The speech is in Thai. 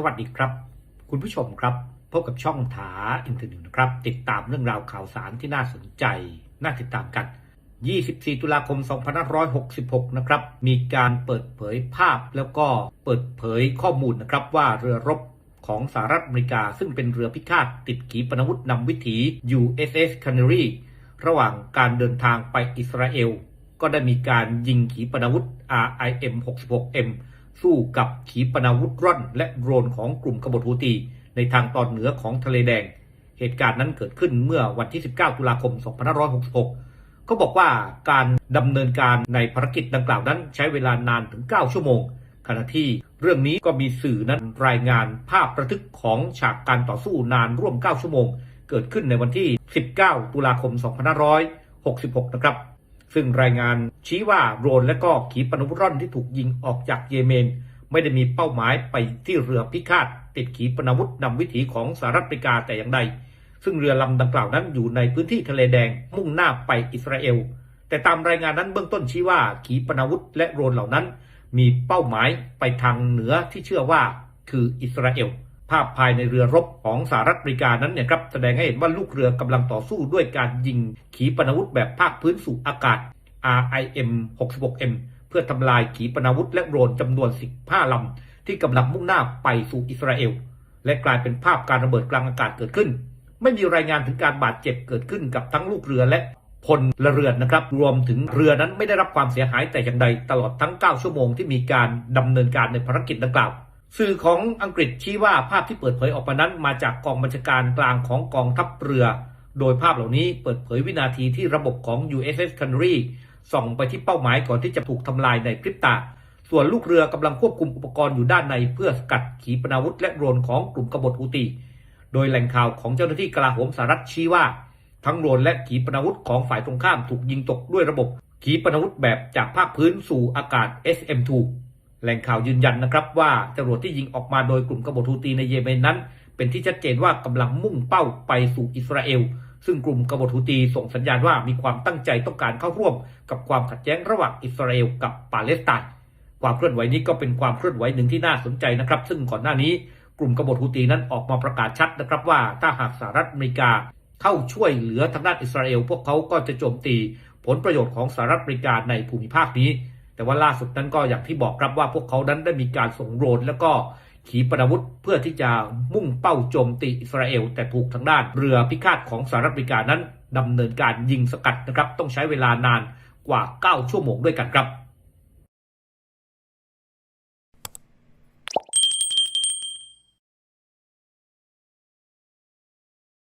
สวัสดีครับ คุณผู้ชมครับ พบกับช่องถาอินเทอร์เน็ตนะครับ ติดตามเรื่องราวข่าวสารที่น่าสนใจ น่าติดตามกัน 24 ตุลาคม 2566 นะครับ มีการเปิดเผยภาพแล้วก็เปิดเผยข้อมูลนะครับว่าเรือรบของสหรัฐอเมริกา ซึ่งเป็นเรือพิฆาตติดขีปนาวุธนำวิถี USS Canary ระหว่างการเดินทางไปอิสราเอล ก็ได้มีการยิงขีปนาวุธ RIM 66M สู้กับขีปนาวุธร่อน และโดรนของกลุ่มกบฏฮูตี ในทางตอนเหนือของทะเลแดง เหตุการณ์นั้นเกิดขึ้นเมื่อวันที่ 19 ตุลาคม 2566ก็บอกว่าการดำเนินการในภารกิจดังกล่าวนั้นใช้เวลานานถึง 9 ชั่วโมง ขณะที่เรื่องนี้ก็มีสื่อนั้นรายงานภาพประทึกของฉากการต่อสู้นานร่วม 9 ชั่วโมง เกิดขึ้นในวันที่ 19 ตุลาคม 2566 นะครับ ซึ่งรายงานชี้ว่าโดรนและก็ขีปนาวุธร่อนที่ถูกยิงออกจากเยเมน ไม่ได้มีเป้าหมายไปที่เรือพิฆาตติดขีปนาวุธนำวิถีของสหรัฐอเมริกาแต่อย่างใด ซึ่งเรือลำดังกล่าวนั้นอยู่ในพื้นที่ทะเลแดงมุ่งหน้าไปอิสราเอล แต่ตามรายงานนั้นเบื้องต้นชี้ว่าขีปนาวุธและโดรนเหล่านั้น มีเป้าหมายไปทางเหนือที่เชื่อว่าคืออิสราเอล ภาพภายในเรือรบของสหรัฐอเมริกานั้นเนี่ยครับแสดงให้เห็นว่าลูกเรือกำลังต่อสู้ด้วยการยิงขีปนาวุธแบบภาคพื้นสู่อากาศ RIM 66M เพื่อทำลายขีปนาวุธและโดรนจำนวน 15ลำที่กำลังมุ่งหน้าไปสู่อิสราเอล และกลายเป็นภาพการระเบิดกลางอากาศเกิดขึ้น ไม่มีรายงานถึงการบาดเจ็บเกิดขึ้นกับทั้งลูกเรือและพลเรือนนะครับ รวมถึงเรือนั้นไม่ได้รับความเสียหายแต่อย่างใดตลอดทั้ง 9 ชั่วโมงที่มีการดำเนินการในภารกิจดังกล่าว สื่อของอังกฤษชี้ว่าภาพที่เปิดเผยออกมานั้นมาจากกองบัญชาการกลางของกองทัพเรือ โดยภาพเหล่านี้เปิดเผยวินาทีที่ระบบของ USS Canary ส่องไปที่เป้าหมายก่อนที่จะถูกทำลายในพริบตา ส่วนลูกเรือกำลังควบคุมอุปกรณ์อยู่ด้านในเพื่อสกัดขีปนาวุธและโดรนของกลุ่มกบฏฮูตี โดยแหล่งข่าวของเจ้าหน้าที่กลาโหมสหรัฐชี้ว่า ทั้งโดรนและขีปนาวุธของฝ่ายตรงข้ามถูกยิงตกด้วยระบบขีปนาวุธแบบจากภาคพื้นสู่อากาศ SM-2 แหล่งข่าวยืนยันนะครับว่าจรวดที่ยิงออกมาโดยกลุ่มกบฏฮูตีในเยเมนนั้น เป็นที่ชัดเจนว่ากำลังมุ่งเป้าไปสู่อิสราเอล ซึ่งกลุ่มกบฏฮูตีส่งสัญญาณว่ามีความตั้งใจต้องการเข้าร่วม กับความขัดแย้งระหว่างอิสราเอลกับปาเลสไตน์ความเคลื่อนไหวนี้ก็เป็นความเคลื่อนไหวหนึ่งที่น่าสนใจนะครับ ซึ่งก่อนหน้านี้กลุ่มกบฏฮูตีนั้นออกมาประกาศชัดนะครับว่าถ้าหากสหรัฐอเมริกาเข้าช่วยเหลือทางด้านอิสราเอล พวกเขาก็จะโจมตีผลประโยชน์ของสหรัฐอเมริกาในภูมิภาคนี้ แต่ว่าล่าสุดนั้นก็อย่างที่บอกครับว่าพวกเขานั้นได้มีการส่งโดรนแล้วก็ขีปนาวุธเพื่อที่จะมุ่งเป้าโจมตีอิสราเอล แต่ถูกทางด้านเรือพิฆาตของสหรัฐอเมริกานั้นดำเนินการยิงสกัดนะครับ ต้องใช้เวลานานกว่า 9 ชั่วโมงด้วยกันครับ